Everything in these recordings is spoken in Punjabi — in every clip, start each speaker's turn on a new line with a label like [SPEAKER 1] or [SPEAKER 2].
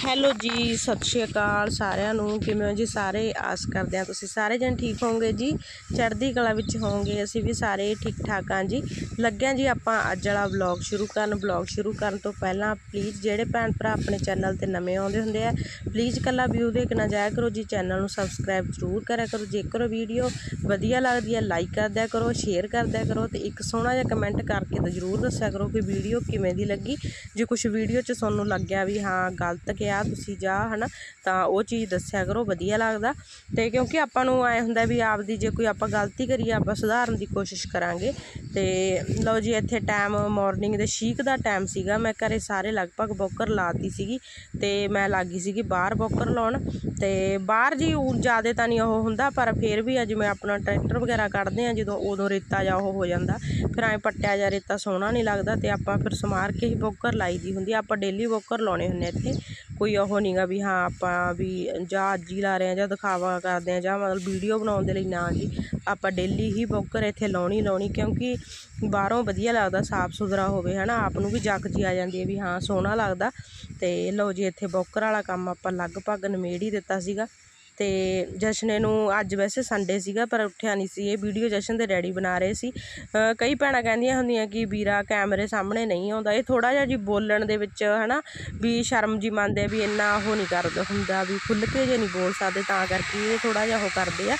[SPEAKER 1] ਹੈਲੋ ਜੀ, ਸਤਿ ਸ਼੍ਰੀ ਅਕਾਲ ਸਾਰਿਆਂ ਨੂੰ। ਕਿਵੇਂ ਹੋ ਜੀ ਸਾਰੇ? ਆਸ ਕਰਦੇ ਹਾਂ ਤੁਸੀਂ ਸਾਰੇ ਜਣ ਠੀਕ ਹੋਵੋਗੇ ਜੀ। ਚੜ੍ਹਦੀ ਕਲਾ ਵਿੱਚ ਹੋਵੋਗੇ, ਅਸੀਂ ਵੀ ਸਾਰੇ ਠੀਕ ਠਾਕ ਹਾਂ ਜੀ। ਲੱਗਿਆ ਜੀ ਆਪਾਂ ਅੱਜ ਵਾਲਾ ਵਲੌਗ ਸ਼ੁਰੂ ਕਰਨ। ਵਲੌਗ ਸ਼ੁਰੂ ਕਰਨ ਤੋਂ ਪਹਿਲਾਂ ਪਲੀਜ਼ ਜਿਹੜੇ ਭੈਣ ਭਰਾ ਆਪਣੇ ਚੈਨਲ ਤੇ ਨਵੇਂ ਆਉਂਦੇ ਹੁੰਦੇ ਆ ਪਲੀਜ਼ ਕੱਲਾ ਵਿਊ ਦੇਖ ਨਾ ਜਾਇਆ ਕਰੋ ਜੀ। ਚੈਨਲ ਨੂੰ ਸਬਸਕ੍ਰਾਈਬ ਜ਼ਰੂਰ ਕਰਿਆ ਕਰੋ। ਜੇਕਰ ਵੀਡੀਓ ਵਧੀਆ ਲੱਗਦੀ ਹੈ ਲਾਈਕ ਕਰਦਿਆ ਕਰੋ ਸ਼ੇਅਰ ਕਰਦਿਆ ਕਰੋ ਤੇ ਇੱਕ ਸੋਹਣਾ ਜਿਹਾ ਕਮੈਂਟ ਕਰਕੇ ਤਾਂ ਜ਼ਰੂਰ ਦੱਸਿਆ ਕਰੋ ਕਿ ਵੀਡੀਓ ਕਿਵੇਂ ਦੀ ਲੱਗੀ। ਜੇ ਕੁਝ ਵੀਡੀਓ 'ਚ ਤੁਹਾਨੂੰ ਲੱਗਿਆ ਵੀ ਹਾਂ ਗਲਤ ਕਿਹਾ ਤੁਸੀਂ ਜਾ, ਹਨਾ? ਤਾਂ ਉਹ ਚੀਜ਼ ਦੱਸਿਆ ਕਰੋ, ਵਧੀਆ ਲੱਗਦਾ। ਤੇ ਕਿਉਂਕਿ ਆਪਾਂ ਨੂੰ ਐ ਹੁੰਦਾ ਵੀ ਆਪ ਦੀ ਜੇ ਕੋਈ ਆਪਾਂ ਗਲਤੀ ਕਰੀਏ, ਆਪਾਂ ਸੁਧਾਰਨ ਦੀ ਕੋਸ਼ਿਸ਼ ਕਰਾਂਗੇ। ਤੇ ਲਓ ਜੀ, ਇੱਥੇ ਟਾਈਮ ਮਾਰਨਿੰਗ ਦੇ ਸ਼ੀਕ ਦਾ ਟਾਈਮ ਸੀਗਾ। ਮੈਂ ਘਰੇ ਸਾਰੇ ਲਗਭਗ ਬੋਕਰ ਲਾਤੀ ਸੀਗੀ ਤੇ ਮੈਂ ਲੱਗੀ ਸੀਗੀ ਬਾਹਰ ਬੋਕਰ ਲਾਉਣ। ਤੇ ਬਾਹਰ ਜੀ ਜ਼ਿਆਦਾ ਤਾਂ ਨਹੀਂ ਉਹ ਹੁੰਦਾ, ਪਰ ਫਿਰ ਵੀ ਅੱਜ ਮੈਂ ਆਪਣਾ ਟਰੈਕਟਰ ਵਗੈਰਾ ਕੱਢਦੇ ਆ ਜਦੋਂ ਉਦੋਂ ਰੇਤਾ ਜਾ ਉਹ ਹੋ ਜਾਂਦਾ। ਫਿਰ ਐ ਪੱਟਿਆ ਜਾ ਰੇਤਾ ਸੋਹਣਾ ਨਹੀਂ ਲੱਗਦਾ ਤੇ ਆਪਾਂ ਫਿਰ ਸਮਾਰ ਕੇ ਹੀ ਬੋਕਰ ਲਾਈ ਦੀ ਹੁੰਦੀ ਆਪਾਂ ਡੇਲੀ ਬੋਕਰ ਲਾਉਣੇ ਹੁੰਦੇ ਇੱਥੇ। ਕੋਈ ਉਹ ਨਹੀਂਗਾ ਵੀ ਹਾਂ ਆਪਾਂ ਵੀ ਜਾਂ ਅੱਜ ਹੀ ਲਾ ਰਹੇ ਹਾਂ ਜਾਂ ਦਿਖਾਵਾ ਕਰਦੇ ਹਾਂ ਜਾਂ ਮਤਲਬ ਵੀਡੀਓ ਬਣਾਉਣ ਦੇ ਲਈ ਨਾ ਜੀ। ਆਪਾਂ ਡੇਲੀ ਹੀ ਬੋਕਰ ਇੱਥੇ ਲਾਉਣੀ ਲਾਉਣੀ ਕਿਉਂਕਿ ਬਾਹਰੋਂ ਵਧੀਆ ਲੱਗਦਾ, ਸਾਫ਼ ਸੁਥਰਾ ਹੋਵੇ ਹੈ ਨਾ ਆਪ ਨੂੰ ਵੀ ਜੱਕ ਜੀ ਆ ਜਾਂਦੀ ਹੈ ਵੀ ਹਾਂ ਸੋਹਣਾ ਲੱਗਦਾ। ਤੇ ਲਓ ਜੀ ਇੱਥੇ ਬੋਕਰ ਵਾਲਾ ਕੰਮ ਆਪਾਂ ਲਗਭਗ ਨਿਮੇੜ ਹੀ ਦਿੱਤਾ ਸੀਗਾ। ਅਤੇ ਜਸ਼ਨੇ ਨੂੰ ਅੱਜ ਵੈਸੇ ਸੰਡੇ ਸੀਗਾ, ਪਰ ਉੱਠਿਆ ਨਹੀਂ ਸੀ। ਇਹ ਵੀਡੀਓ ਜਸ਼ਨ ਦੇ ਡੈਡੀ ਬਣਾ ਰਹੇ ਸੀ। ਕਈ ਭੈਣਾਂ ਕਹਿੰਦੀਆਂ ਹੁੰਦੀਆਂ ਕਿ ਵੀਰਾ ਕੈਮਰੇ ਸਾਹਮਣੇ ਨਹੀਂ ਆਉਂਦਾ। ਇਹ ਥੋੜਾ ਜਿਹਾ ਜੀ ਬੋਲਣ ਦੇ ਵਿੱਚ, ਹਨਾ, ਵੀ ਸ਼ਰਮ ਜੀ ਮੰਨਦੇ ਆ, ਵੀ ਇੰਨਾ ਉਹ ਨਹੀਂ ਕਰਦਾ ਹੁੰਦਾ, ਵੀ ਖੁੱਲ੍ਹ ਕੇ ਜੇ ਨਹੀਂ ਬੋਲ ਸਕਦੇ, ਤਾਂ ਕਰਕੇ ਇਹ ਥੋੜਾ ਜਿਹਾ ਉਹ ਕਰਦੇ ਆ।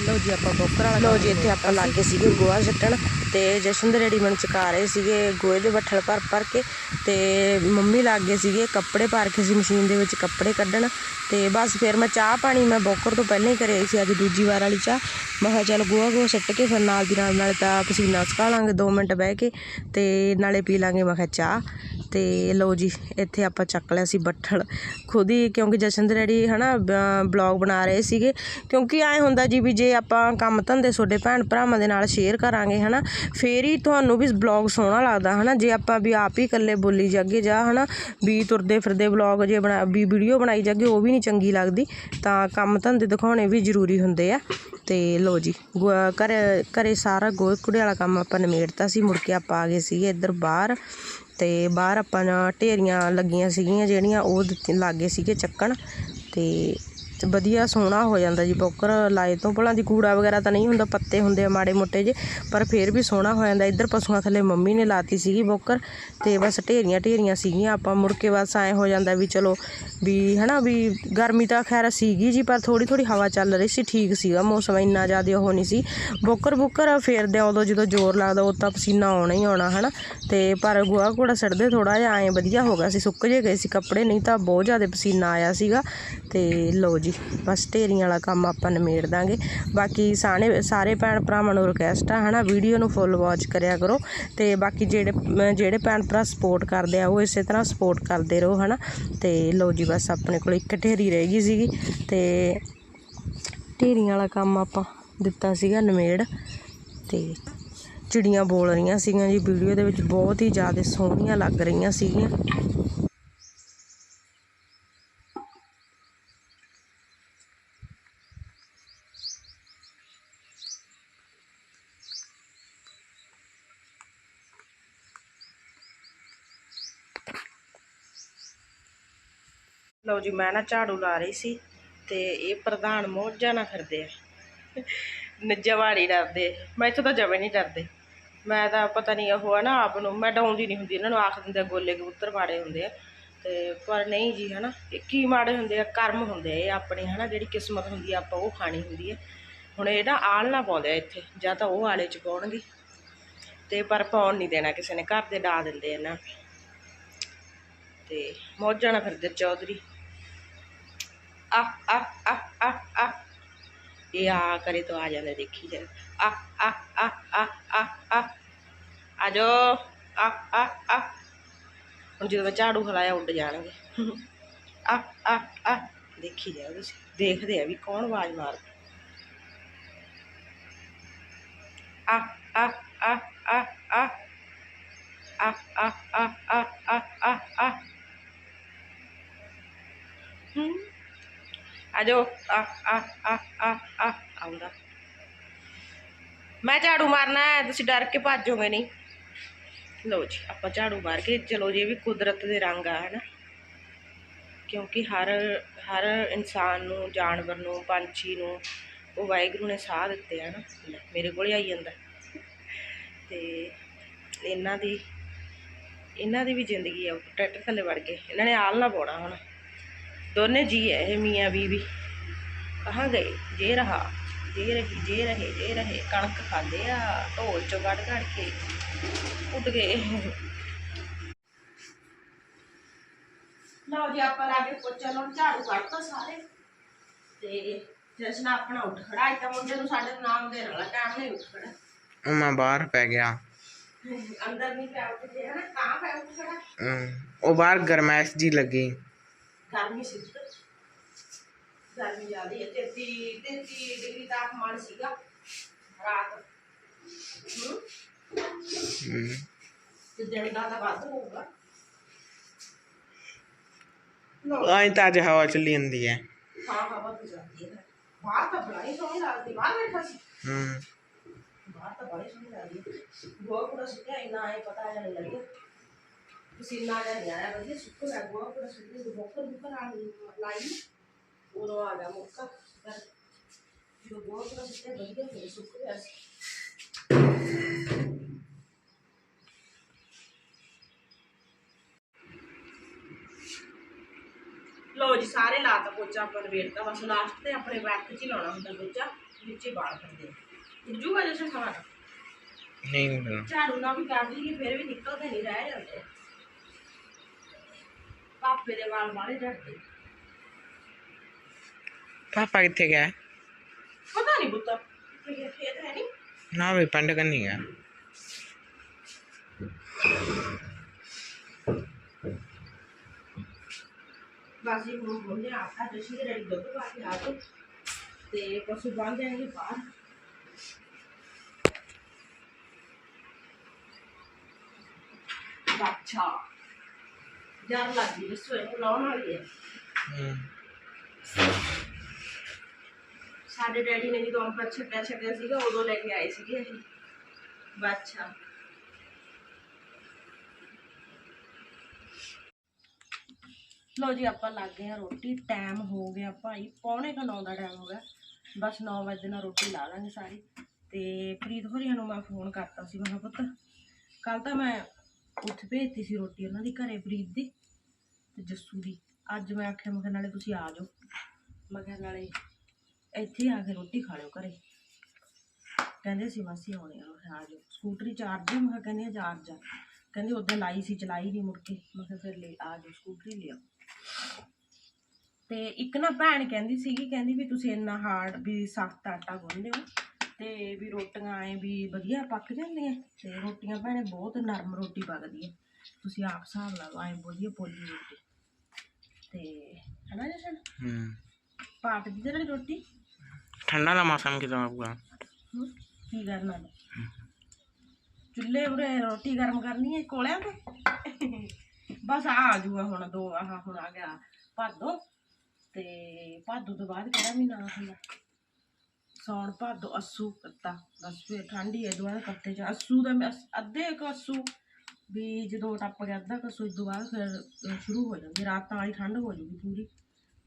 [SPEAKER 1] ਲਓ ਜੀ ਆਪਾਂ ਬੋਕਰ ਵਾਲਾ ਲਓ ਜੀ ਇੱਥੇ ਆਪਾਂ ਲੱਗੇ ਸੀਗੇ ਗੋਹਾ ਸੱਟਣ ਤੇ ਜਸ਼ਨ ਦੇ ਰੈਡੀ ਮੈਨੂੰ ਚੁਕਾ ਰਹੇ ਸੀਗੇ ਗੋਹੇ ਦੇ ਬੱਠਲ ਭਰ ਭਰ ਕੇ ਤੇ ਮੰਮੀ ਲੱਗੇ ਸੀਗੇ ਕੱਪੜੇ ਭਰ ਕੇ ਸੀ ਮਸ਼ੀਨ ਦੇ ਵਿੱਚ ਕੱਪੜੇ ਕੱਢਣ ਤੇ ਬਸ ਫਿਰ ਮੈਂ ਚਾਹ ਪਾਣੀ ਮੈਂ ਬੋਕਰ ਤੋਂ ਪਹਿਲਾਂ ਹੀ ਕਰਿਆ ਸੀ ਅੱਜ ਦੂਜੀ ਵਾਰ ਵਾਲੀ ਚਾਹ। ਮੈਂ ਕਿਹਾ ਚੱਲ ਗੋਹਾ ਗੋਹਾ ਸੱਟ ਕੇ ਫਿਰ ਨਾਲ ਦੀ ਨਾਲ ਨਾਲੇ ਤਾਂ ਪਸੀਨਾ ਸੁਕਾ ਲਾਂਗੇ 2 ਮਿੰਟ ਬਹਿ ਕੇ ਤੇ ਨਾਲੇ ਪੀ ਲਾਂਗੇ ਮੈਂ ਕਿਹਾ ਚਾਹ। ਤੇ ਲਓ ਜੀ, ਇੱਥੇ ਆਪਾਂ ਚੱਕ ਲਿਆ ਸੀ ਬੱਠਲ। ਖੁਦ ਹੀ ਕਿਉਂਕਿ ਜਸ਼ਨ ਦੇ ਡੈਡੀ ਹਨਾ ਬਲੌਗ ਬਣਾ ਰਹੇ ਸੀਗੇ। ਕਿਉਂਕਿ ਐ ਹੁੰਦਾ ਜੀ ਵੀ ਜੇ ਆਪਾਂ ਕੰਮ ਧੰਦੇ ਤੁਹਾਡੇ ਭੈਣ ਭਰਾਵਾਂ ਦੇ ਨਾਲ ਸ਼ੇਅਰ ਕਰਾਂਗੇ ਹਨਾ, ਫੇਰ ਹੀ ਤੁਹਾਨੂੰ ਵੀ ਬਲੌਗ ਸੋਹਣਾ ਲੱਗਦਾ ਹਨਾ। ਜੇ ਆਪਾਂ ਵੀ ਆਪ ਹੀ ਇਕੱਲੇ ਬੋਲੀ ਜਾਗੇ ਜਾਂ ਹਨਾ, ਵੀ ਤੁਰਦੇ ਫਿਰਦੇ ਬਲੌਗ ਜੇ ਬਣਾ, ਵੀ ਵੀਡੀਓ ਬਣਾਈ ਜਾਗੇ, ਉਹ ਵੀ ਨਹੀਂ ਚੰਗੀ ਲੱਗਦੀ। ਤਾਂ ਕੰਮ ਧੰਦੇ ਦਿਖਾਉਣੇ ਵੀ ਜ਼ਰੂਰੀ ਹੁੰਦੇ ਆ। ਤੇ ਲੋ ਜੀ, ਗੋ- ਘਰੇ ਘਰੇ ਸਾਰਾ ਗੋਹੇ ਕੂੜੇ ਵਾਲਾ ਕੰਮ ਆਪਾਂ ਨਿਮੇੜਤਾ ਸੀ, ਮੁੜ ਕੇ ਆਪਾਂ ਆ ਗਏ ਸੀਗੇ ਇੱਧਰ ਬਾਹਰ। ਤੇ ਬਾਹਰ ਆਪਾਂ ਨਾ ਢੇਰੀਆਂ ਲੱਗੀਆਂ ਸੀਗੀਆਂ ਜਿਹੜੀਆਂ ਉਹ ਦਿੱਤੀ ਲਾਗੇ ਸੀਗੇ ਚੱਕਣ ਤੇ ਤੇ ਵਧੀਆ ਸੋਹਣਾ ਹੋ ਜਾਂਦਾ ਜੀ ਬੋਕਰ ਲਾਏ ਤੋਂ ਭਲਾਂ ਦੀ ਕੂੜਾ ਵਗੈਰਾ ਤਾਂ ਨਹੀਂ ਹੁੰਦਾ, ਪੱਤੇ ਹੁੰਦੇ ਆ ਮਾੜੇ ਮੋਟੇ ਜੇ, ਪਰ ਫਿਰ ਵੀ ਸੋਹਣਾ ਹੋ ਜਾਂਦਾ। ਇੱਧਰ ਪਸ਼ੂਆਂ ਥੱਲੇ ਮੰਮੀ ਨੇ ਲਾਤੀ ਸੀਗੀ ਬੋਕਰ ਤੇ ਬਸ ਢੇਰੀਆਂ ਢੇਰੀਆਂ ਸੀਗੀਆਂ, ਆਪਾਂ ਮੁੜ ਕੇ ਬਸ ਐਂ ਹੋ ਜਾਂਦਾ ਵੀ ਚਲੋ ਵੀ ਹਨਾ, ਵੀ ਗਰਮੀ ਤਾਂ ਖੈਰ ਸੀਗੀ ਜੀ, ਪਰ ਥੋੜੀ ਥੋੜੀ ਹਵਾ ਚੱਲ ਰਹੀ ਸੀ, ਠੀਕ ਸੀਗਾ, ਮੌਸਮ ਇੰਨਾ ਜ਼ਿਆਦਾ ਉਹ ਨਹੀਂ ਸੀ। ਬੋਕਰ ਬੁੱਕਰ ਫੇਰਦੇ ਉਦੋਂ ਜਦੋਂ ਜ਼ੋਰ ਲੱਗਦਾ ਉਹ ਤਾਂ ਪਸੀਨਾ ਆਉਣਾ ਹੀ ਆਉਣਾ, ਹਨਾ। ਤੇ ਪਰ ਗੋਹਾ ਕੂੜਾ ਸੜਦੇ ਥੋੜਾ ਜਿਹਾ ਐਂ ਵਧੀਆ ਹੋ ਗਿਆ ਸੀ, ਸੁੱਕ ਜੇ ਗਏ ਸੀ ਕੱਪੜੇ, ਨਹੀਂ ਤਾਂ ਬਹੁਤ ਜ਼ਿਆਦਾ ਪਸੀਨਾ ਆਇਆ ਸੀਗਾ। ਤੇ ਲਓ ਜੀ ਬਸ ਢੇਰੀਆਂ ਵਾਲਾ ਕੰਮ ਆਪਾਂ ਨਿਮੇੜ ਦਾਂਗੇ। ਬਾਕੀ ਸਾਰੇ ਸਾਰੇ ਭੈਣ ਭਰਾਵਾਂ ਨੂੰ ਰਿਕਵੈਸਟ ਆ, ਹਨਾ, ਵੀਡੀਓ ਨੂੰ ਫੁੱਲ ਵਾਚ ਕਰਿਆ ਕਰੋ। ਤੇ ਬਾਕੀ ਜਿਹੜੇ ਜਿਹੜੇ ਭੈਣ ਭਰਾ ਸਪੋਰਟ ਕਰਦੇ ਆ, ਉਹ ਇਸੇ ਤਰ੍ਹਾਂ ਸਪੋਰਟ ਕਰਦੇ ਰਹੋ, ਹਨਾ। ਤੇ ਲਓ ਜੀ, ਬਸ ਆਪਣੇ ਕੋਲ ਇੱਕ ਢੇਰੀ ਰਹਿ ਗਈ ਸੀਗੀ। ਤੇ ਢੇਰੀਆਂ ਵਾਲਾ ਕੰਮ ਆਪਾਂ ਦਿੱਤਾ ਸੀਗਾ ਨਿਮੇੜ। ਤੇ ਚਿੜੀਆਂ ਬੋਲ ਰਹੀਆਂ ਸੀਗੀਆਂ ਜੀ, ਵੀਡੀਓ ਦੇ ਵਿੱਚ ਬਹੁਤ ਹੀ ਜ਼ਿਆਦਾ ਸੋਹਣੀਆਂ ਲੱਗ ਰਹੀਆਂ ਸੀਗੀਆਂ। ਲਓ ਜੀ, ਮੈਂ ਨਾ ਝਾੜੂ ਲਾ ਰਹੀ ਸੀ ਤੇ ਇਹ ਪ੍ਰਧਾਨ ਮੋਜਾਂ ਨਾ ਫਿਰਦੇ ਆ। ਨਿੱਜਵਾੜੀ ਡਰਦੇ। ਮੈਂ ਇੱਥੋਂ ਤਾਂ ਜਮੇ ਨਹੀਂ ਡਰਦੇ। ਮੈਂ ਤਾਂ ਪਤਾ ਨਹੀਂ, ਉਹ ਹੈ ਨਾ ਆਪ ਨੂੰ, ਮੈਂ ਡਾਉਂਦੀ ਨਹੀਂ ਹੁੰਦੀ, ਇਹਨਾਂ ਨੂੰ ਆਖ ਦਿੰਦੇ ਗੋਲੇ ਕਬੂਤਰ ਮਾੜੇ ਹੁੰਦੇ ਆ। ਤੇ ਪਰ ਨਹੀਂ ਜੀ, ਹਨਾ, ਇਹ ਕੀ ਮਾੜੇ ਹੁੰਦੇ ਆ, ਕਰਮ ਹੁੰਦੇ ਆ, ਇਹ ਆਪਣੇ, ਹਨਾ, ਜਿਹੜੀ ਕਿਸਮਤ ਹੁੰਦੀ ਆ, ਆਪਾਂ ਉਹ ਖਾਣੀ ਹੁੰਦੀ ਆ। ਹੁਣ ਇਹ ਨਾ ਆਲ ਨਾ ਪਾਉਂਦੇ ਆ ਇੱਥੇ, ਜਾਂ ਤਾਂ ਉਹ ਆਲੇ ਚ ਪਾਉਣਗੇ। ਤੇ ਪਰ ਪਾਉਣ ਨਹੀਂ ਦੇਣਾ ਕਿਸੇ ਨੇ, ਘਰ ਦੇ ਡਾ ਦਿੰਦੇ ਆ ਇਹਨਾਂ ਤੇ ਮੌਜਾਂ ਨਾਲ ਫਿਰਦੇ, ਚੌਧਰੀ। ਆ ਆ ਆ ਆ ਆ ਇਹ ਆ ਕਰੇ ਤਾਂ ਆ ਜਾਂਦੇ ਦੇਖੀ ਜਾ ਆ ਆ ਆ ਆ ਆ ਆ ਆ ਜੋ ਆ ਆ ਆ ਹੁਣ ਜਦੋਂ ਮੈਂ ਝਾੜੂ ਹਲਾਇਆ ਉੱਡ ਜਾਣਗੇ ਆ ਆ ਆ ਦੇਖੀ ਜਾ ਤੁਸੀਂ ਦੇਖਦੇ ਆ ਵੀ ਕੌਣ ਆਵਾਜ਼ ਮਾਰਦਾ ਆ ਆ ਆ ਆ ਆ ਆ ਆ ਆ ਆ ਆ ਆ ਹੂੰ ਆ ਜਾਓ ਆ ਆ ਆ ਆ ਆ ਆਉਂਦਾ। ਮੈਂ ਝਾੜੂ ਮਾਰਨਾ ਹੈ ਤੁਸੀਂ ਡਰ ਕੇ ਭੱਜੋਗੇ ਨਹੀਂ। ਲਓ ਜੀ ਆਪਾਂ ਝਾੜੂ ਮਾਰ ਕੇ ਚਲੋ ਜੀ ਵੀ ਕੁਦਰਤ ਦੇ ਰੰਗ ਆ ਹਨਾ। ਕਿਉਂਕਿ ਹਰ ਹਰ ਇਨਸਾਨ ਨੂੰ ਜਾਨਵਰ ਨੂੰ ਪੰਛੀ ਨੂੰ ਉਹ ਵਾਹਿਗੁਰੂ ਨੇ ਸਾਹ ਦਿੱਤੇ ਆ ਨਾ ਲੈ, ਮੇਰੇ ਕੋਲੇ ਆਈ ਜਾਂਦਾ। ਤੇ ਇਹਨਾਂ ਦੀ ਇਹਨਾਂ ਦੀ ਵੀ ਜ਼ਿੰਦਗੀ ਆ ਟਰੈਕਟਰ ਥੱਲੇ ਵੜ ਗਏ। ਇਹਨਾਂ ਨੇ ਆਲ ਨਾ ਪਾਉਣਾ ਹੁਣ। ਦੋਨੇ ਜੀ ਹੈ ਇਹ ਮੀਆਂ ਬੀਵੀ। ਕਹਾਂ ਗਏ? ਜੇ ਰਹਾ ਜੇ ਰਹੀ ਜੇ ਰਹੇ ਜੇ ਰਹੇ। ਕਣਕ ਖਾਂਦੇ ਆ ਢੋਲ ਚੋਂ ਕੱਢ ਕੱਢ ਕੇ ਉੱਡ ਗਏ ਲਓ ਜੀ ਆਪਾਂ ਲਾ ਕੇ ਪੋਚਾ ਲਾਉਣ ਝਾੜੂ ਕੱਢਤਾ ਸਾਰੇ। ਤੇ ਜਸ਼ਨ ਆਪਣਾ ਉੱਠ ਖੜਾ ਇੱਕ ਤਾਂ ਮੁੰਡੇ ਨੂੰ ਸਾਡੇ ਨੂੰ ਨਾਮ ਦੇਣ ਵਾਲਾ ਟਾਈਮ ਨਹੀਂ ਉੱਠ ਖੜਾ।
[SPEAKER 2] ਉਹ ਮੈਂ ਬਾਹਰ ਪੈ ਗਿਆ।
[SPEAKER 1] ਅੰਦਰ ਨਹੀਂ ਪਿਆ ਉੱਠ ਜੇ ਹਨਾ ਕਾਂ ਪਿਆ ਉੱਠ ਖੜਾ।
[SPEAKER 2] ਉਹ ਬਾਹਰ ਗਰਮੈਸ਼ ਜੀ ਲੱਗੀ।
[SPEAKER 1] ਗਰਮੀ ਸੀ। ਉੱਧਰ। ਗਰਮੀ ਜ਼ਿਆਦੀ ਹੈ 33 33 ਡਿਗਰੀ ਤਾਪਮਾਨ ਸੀਗਾ ਰਾਤ। ਹੂੰ?
[SPEAKER 2] ਹਮ,
[SPEAKER 1] ਤੇ ਦਿਨ ਦਾ ਤਾਂ ਵੱਧ ਹੋਊਗਾ।
[SPEAKER 2] ਆਈ ਤਾਂ ਅੱਜ ਹਵਾ ਚੱਲੀ ਜਾਂਦੀ ਹੈ।
[SPEAKER 1] ਹਾਂ ਹਵਾ ਤਾਂ ਜਾਂਦੀ ਹੈ। ਬਾਹਰ ਤਾਂ ਬੜੀ ਸੋਹਣੀ ਲੱਗਦੀ ਬਾਹਰ ਬੈਠਾ ਸੀ।
[SPEAKER 2] ਹਮ,
[SPEAKER 1] ਬਾਹਰ ਤਾਂ ਬੜੀ ਸੋਹਣੀ ਲੱਗਦੀ ਹੈ। ਗੋਆ ਪੂਰਾ ਸੁੱਕਿਆ ਇੰਨਾ ਆਏ ਪਤਾ ਜਾਂ ਨਹੀਂ ਲੱਗਿਆ। ਪਸੀਨਾ ਜਾਂ ਨਹੀਂ ਆਇਆ ਵਧੀਆ ਸੁੱਕ ਗਿਆ ਗੋਆ ਪੂਰਾ ਸੁੱਕਿਆ ਤੇ ਬੋਕਰ ਬੁਕਰ ਆ ਲਾਈ ਉਦੋਂ ਆ ਗਿਆ ਮੁੱਕਾ। ਪਰ ਜੋ ਗੋਆ ਪੂਰਾ ਸੁੱਕਿਆ ਵਧੀਆ ਫਿਰ ਸੁੱਕ ਗਿਆ ਸੀ। ਲੋ ਜੀ ਸਾਰੇ ਲਾਤਾ ਪੋਚਾ ਆਪਾਂ ਨਵੇੜਤਾ ਬਸ ਲਾਸਟ ਤੇ ਆਪਣੇ ਬੈਕ 'ਚ ਹੀ ਲਾਉਣਾ ਹੁੰਦਾ ਪੋਚਾ ਵਿੱਚ ਹੀ ਬਾਲ ਕਰਦੇ ਉੱਜੂਗਾ ਜਸ਼ਨ ਖਾਣਾ
[SPEAKER 2] ਨਹੀਂ ਉੱਡਣਾ
[SPEAKER 1] ਝਾੜੂ ਨਾਲ ਵੀ ਕਰ ਲਈਏ ਫਿਰ ਵੀ ਨਿਕਲਦੇ ਨਹੀਂ ਰਹਿ ਜਾਂਦੇ ਪਾਪੇ ਦੇ ਵਾਲ ਬਾਲੇ ਝੜਦੇ
[SPEAKER 2] ਪਾਪਾ ਕਿੱਥੇ ਗਿਆ?
[SPEAKER 1] ਪਤਾ ਨਹੀਂ ਬੁੱਤਾ ਖੇਤ ਹੈ ਨਹੀਂ
[SPEAKER 2] ਨਾ ਵੀ ਪਿੰਡ ਕੰਨੀ ਗਿਆ।
[SPEAKER 1] ਬਸ ਇਹ ਹੁਣ ਬੋਲੇ ਆਟਾ ਜਸ਼ਨ ਦੇ ਰੈਡੀ ਦੁੱਧ ਪਾ ਕੇ ਆ ਜਾਓ ਤੇ ਪਸ਼ੂ ਬੰਨ ਜਾਣਗੇ ਬਾਹਰ। ਅੱਛਾ। ਜਰ ਲੱਗੀ ਰਸੋਈ ਨੂੰ ਵਾਲੀ ਹੈ
[SPEAKER 2] ਹਮ,
[SPEAKER 1] ਸਾਡੇ ਡੈਡੀ ਨੇ ਜਦੋਂ ਆਪਾਂ ਛੱਡਿਆ ਛੱਡਿਆ ਸੀਗਾ ਉਦੋਂ ਲੈ ਕੇ ਆਏ ਸੀਗੇ ਇਹ ਬੱਚਾ ਲੋ ਜੀ ਆਪਾਂ ਲੱਗ ਗਏ ਆ ਰੋਟੀ। ਟਾਈਮ ਹੋ ਗਿਆ ਭਾਈ ਪੌਣੇ ਕੁ ਨੌ ਦਾ ਟਾਈਮ ਹੋ ਗਿਆ। ਬਸ 9 ਵਜੇ ਨਾਲ ਰੋਟੀ ਲਾ ਲਾਂਗੇ ਸਾਰੀ। ਤੇ ਪ੍ਰੀਤ ਹੋਰੀਆਂ ਨੂੰ ਮੈਂ ਫੋਨ ਕਰਤਾ ਸੀ ਮੈਂ ਪੁੱਤ ਕੱਲ ਤਾਂ ਮੈਂ ਉੱਥੇ ਭੇਜਤੀ ਸੀ ਰੋਟੀ ਉਹਨਾਂ ਦੀ ਘਰੇ ਪ੍ਰੀਤ ਦੀ ਤੇ ਜੱਸੂ ਦੀ। ਅੱਜ ਮੈਂ ਆਖਿਆ, ਮੈਂ ਕਿਹਾ ਨਾਲੇ ਤੁਸੀਂ ਆ ਜਾਓ। ਮੈਂ ਕਿਹਾ ਨਾਲੇ ਇੱਥੇ ਆ ਕੇ ਰੋਟੀ ਖਾ ਲਿਓ ਘਰੇ। ਕਹਿੰਦੇ ਸੀ ਮਾਸੀ ਆਉਣੇ ਆ, ਮੈਂ ਕਿਹਾ ਆ ਜਾਓ। ਸਕੂਟਰੀ ਚਾਰਜ ਮੈਂ ਕਿਹਾ ਕਹਿੰਦੇ ਆ ਚਾਰਜ ਆ। ਕਹਿੰਦੇ ਉਦੋਂ ਲਾਈ ਸੀ, ਚਲਾਈ ਨਹੀਂ ਮੁੜ ਕੇ। ਮੈਂ ਕਿਹਾ ਫਿਰ ਲੈ, ਆ ਜਾਓ, ਸਕੂਟਰੀ ਲਿਆ ਤੇ ਇੱਕ ਨਾ ਭੈਣ ਕਹਿੰਦੀ ਸੀਗੀ, ਕਹਿੰਦੀ ਵੀ ਤੁਸੀਂ ਇੰਨਾ ਹਾਰਡ ਵੀ ਸਖਤ ਆਟਾ ਗੁੰਨਦੇ ਹੋ। ਤੇ ਵੀ ਰੋਟੀਆਂ ਐ ਵੀ ਵਧੀਆ ਪੱਕ ਜਾਂਦੀਆਂ ਤੇ ਰੋਟੀਆਂ ਭੈਣੇ ਬਹੁਤ ਨਰਮ ਰੋਟੀ ਪੱਕਦੀ ਹੈ। ਤੁਸੀਂ ਆਪ ਹਿਸਾਬ ਲਾ ਲਓ ਐ ਵਧੀਆ ਪੋਲੀ ਰੋਟੀ। ਤੇ ਹਨਾ ਜਸ਼ਨ?
[SPEAKER 2] ਹਮ।
[SPEAKER 1] ਪਾਟ ਦੀ ਜਿਹੜੀ ਰੋਟੀ?
[SPEAKER 2] ਠੰਡਾ ਦਾ ਮੌਸਮ ਕਿਦਾਂ ਆਊਗਾ
[SPEAKER 1] ਹਮ, ਕੀ ਕਰਨਾ ਵਾ? ਚੁੱਲ੍ਹੇ ਉਰੇ ਰੋਟੀ ਗਰਮ ਕਰਨੀ ਹੈ ਕੋਲਿਆਂ ਤੇ? ਬਸ ਆ ਆ ਜੂਗਾ ਹੁਣ ਦੋ ਆਹ ਹੁਣ ਆ ਗਿਆ ਭਾਦੋ। ਤੇ ਭਾਦੋ ਤੋਂ ਬਾਅਦ ਕਿਹੜਾ ਅੱਸੂ ਕੱਤਾ ਬਸ ਫਿਰ ਠੰਡੀ ਹੈ ਦੁਆਰਾ ਕੱਤੇ ਚ। ਅੱਸੂ ਦਾ ਮੈਂ- ਅੱਧੇ ਕੁ ਅੱਸੂ ਵੀ ਜਦੋਂ ਟੱਪ ਗਿਆ ਅੱਧਾ ਕਸੂ ਇਸ ਤੋਂ ਬਾਅਦ ਫਿਰ ਅਹ ਸ਼ੁਰੂ ਹੋ ਜਾਂਦੀ। ਰਾਤਾਂ ਵਾਲੀ ਠੰਡ ਹੋ ਜੂਗੀ ਪੂਰੀ।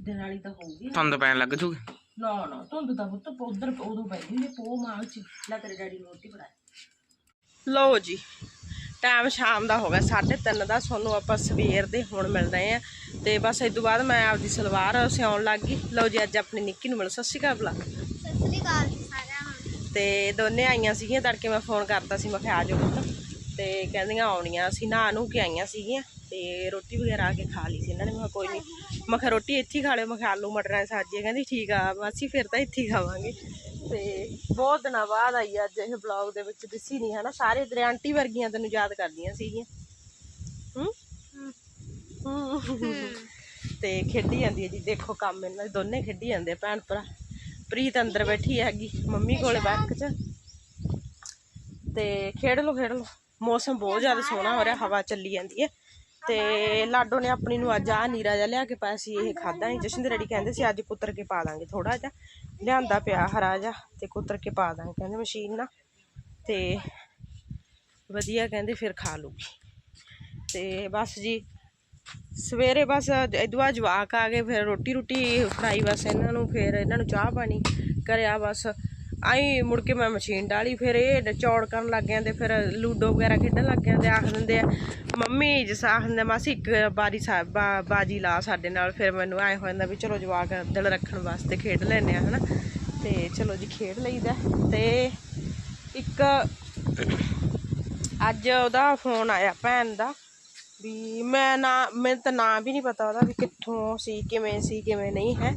[SPEAKER 1] ਦਿਨ ਵਾਲੀ ਤਾਂ ਹੋਊਗੀ।
[SPEAKER 2] ਧੁੰਦ ਪੈਣ ਲੱਗ ਜੂਗੀ।
[SPEAKER 1] ਨਾ ਨਾ ਧੁੰਦ ਦਾ ਪੁੱਤ ਉਧਰ ਉਦੋਂ ਪੈਂਦੀ ਨੇ ਪੋ ਮਾਲ ਚ। ਲੈ ਤੇਰੇ ਡੈਡੀ ਨੂੰ ਰੋਟੀ ਬਣਾ ਲਓ ਜੀ ਟਾਈਮ ਸ਼ਾਮ ਦਾ ਹੋ ਗਿਆ 3:30 ਦਾ। ਤੁਹਾਨੂੰ ਆਪਾਂ ਸਵੇਰ ਦੇ ਹੁਣ ਮਿਲ ਰਹੇ ਆ ਤੇ ਬਸ ਇਸ ਤੋਂ ਬਾਅਦ ਮੈਂ ਆਪਦੀ ਸਲਵਾਰ ਸਿਉਣ ਲੱਗ ਗਈ। ਲਓ ਜੀ ਅੱਜ ਆਪਣੀ ਨਿੱਕੀ ਨੂੰ ਮਿਲੋ। ਸਤਿ ਸ਼੍ਰੀ ਅਕਾਲ ਬੁਲਾ
[SPEAKER 3] ਸਤਿ ਸ੍ਰੀ ਅਕਾਲ ਜੀ ਸਾਰਿਆਂ ਨੂੰ।
[SPEAKER 1] ਤੇ ਦੋਨੇ ਆਈਆਂ ਸੀਗੀਆਂ ਤੜਕੇ ਮੈਂ ਫੋਨ ਕਰਤਾ ਸੀ ਮੈਂ ਕਿਹਾ ਆ ਜਾਓ ਪੁੱਤ। ਤੇ ਕਹਿੰਦੀਆਂ ਆਉਣੀਆਂ ਅਸੀਂ ਨਹਾ ਨੂੰ ਕੇ ਆਈਆਂ ਸੀਗੀਆਂ। ਤੇ ਰੋਟੀ ਵਗੈਰਾ ਆ ਕੇ ਖਾ ਲਈ ਸੀ ਇਹਨਾਂ ਨੇ। ਮੈਂ ਕਿਹਾ ਕੋਈ ਨਹੀਂ ਮੈਂ ਕਿਹਾ ਰੋਟੀ ਇੱਥੇ ਹੀ ਖਾ ਲਿਓ। ਮੈਂ ਕਿਹਾ ਆਲੂ ਮਟਰਾਂ ਦੀ ਸਬਜ਼ੀ। ਕਹਿੰਦੀ ਠੀਕ ਆ ਮਾਸੀ ਫਿਰ ਤਾਂ ਇੱਥੇ ਹੀ ਖਾਵਾਂਗੇ। ਤੇ ਬਹੁਤ ਦਿਨਾਂ ਬਾਅਦ ਆਈ ਅੱਜ ਇਹ ਬਲੌਗ ਦੇ ਵਿੱਚ। ਦਿਸੀ ਨਹੀਂ ਹਨਾ? ਸਾਰੇ ਤੇਰੇ ਆਂਟੀ ਵਰਗੀਆਂ ਤੈਨੂੰ ਯਾਦ ਕਰਦੀਆਂ ਸੀਗੀਆਂ। ਹੂੰ? ਹੂੰ। ਤੇ ਖੇਡੀ ਜਾਂਦੀ ਹੈ ਜੀ। ਦੇਖੋ ਕੰਮ ਇਹਨਾਂ ਦੇ। ਦੋਨੇ ਖੇਡੀ ਜਾਂਦੇ ਭੈਣ ਭਰਾ। ਪ੍ਰੀਤ ਅੰਦਰ ਬੈਠੀ ਹੈਗੀ, ਮੰਮੀ ਕੋਲੇ ਬੈਠ ਚ। ਤੇ ਖੇਡ ਲੋ ਖੇਡ ਲਓ। ਮੌਸਮ ਬਹੁਤ ਜ਼ਿਆਦਾ ਸੋਹਣਾ ਹੋ ਰਿਹਾ, ਹਵਾ ਚੱਲੀ ਜਾਂਦੀ ਹੈ। ਤੇ ਲਾਡੋ ਨੇ ਆਪਣੀ ਨੂੰ ਅੱਜ ਆ ਨੀਰਾ ਜਿਹਾ ਲਿਆ ਕੇ ਪਾਇਆ ਸੀ, ਇਹ ਖਾਦਾ ਨਹੀਂ ਜਸ਼ਨ ਦੇ ਡੈਡੀ ਕਹਿੰਦੇ ਸੀ, ਅੱਜ ਕੁੱਤਰ ਕੇ ਪਾ ਦਾਂਗੇ ਥੋੜਾ ਜਿਹਾ। ਲਿਆਂਦਾ ਪਿਆ ਹਰਾ ਜਿਹਾ ਤੇ ਕੁੱਤਰ ਕੇ ਪਾ ਦਾਂਗੇ। ਕਹਿੰਦੇ ਮਸ਼ੀਨ ਨਾਲ। ਤੇ ਵਧੀਆ ਕਹਿੰਦੇ ਫਿਰ ਖਾ ਲੂਗੀ ਤੇ ਬਸ ਜੀ ਸਵੇਰੇ ਬਸ ਇਦਵਾ ਜਵਾਕ ਆ ਗਏ, ਫਿਰ ਰੋਟੀ ਰੋਟੀ ਫੜਾਈ ਬਸ ਇਹਨਾਂ ਨੂੰ, ਫਿਰ ਇਹਨਾਂ ਨੂੰ ਚਾਹ ਪਾਣੀ ਕਰਿਆ ਬਸ। ਆਈ ਮੁੜ ਕੇ ਮੈਂ ਮਸ਼ੀਨ ਡਾਲੀ, ਫਿਰ ਇਹ ਚੌੜ ਕਰਨ ਲੱਗ ਜਾਂਦੇ ਫਿਰ ਲੂਡੋ ਵਗੈਰਾ ਖੇਡਣ ਲੱਗ ਜਾਂਦੇ ਆਖ ਦਿੰਦੇ ਆ, ਮੰਮੀ, ਜਿਸ ਆਖ ਦਿੰਦੇ ਮਾਸੀ, ਇੱਕ ਬਾਰੀ ਬਾਜੀ ਲਾ ਸਾਡੇ ਨਾਲ। ਫਿਰ ਮੈਨੂੰ ਐ ਹੋ ਜਾਂਦਾ ਵੀ ਚਲੋ ਜਵਾਕ ਦਿਲ ਰੱਖਣ ਵਾਸਤੇ ਖੇਡ ਲੈਂਦੇ ਆ, ਹਨਾ? ਤੇ ਚਲੋ ਜੀ ਖੇਡ ਲਈਦਾ। ਤੇ ਇੱਕ ਅੱਜ ਉਹਦਾ ਫੋਨ ਆਇਆ ਭੈਣ ਦਾ। ਵੀ ਮੈਂ ਨਾ, ਮੈਨੂੰ ਤਾਂ ਨਾਂ ਵੀ ਨਹੀਂ ਪਤਾ ਉਹਦਾ ਵੀ ਕਿੱਥੋਂ ਸੀ, ਕਿਵੇਂ ਸੀ, ਕਿਵੇਂ ਨਹੀਂ ਹੈ।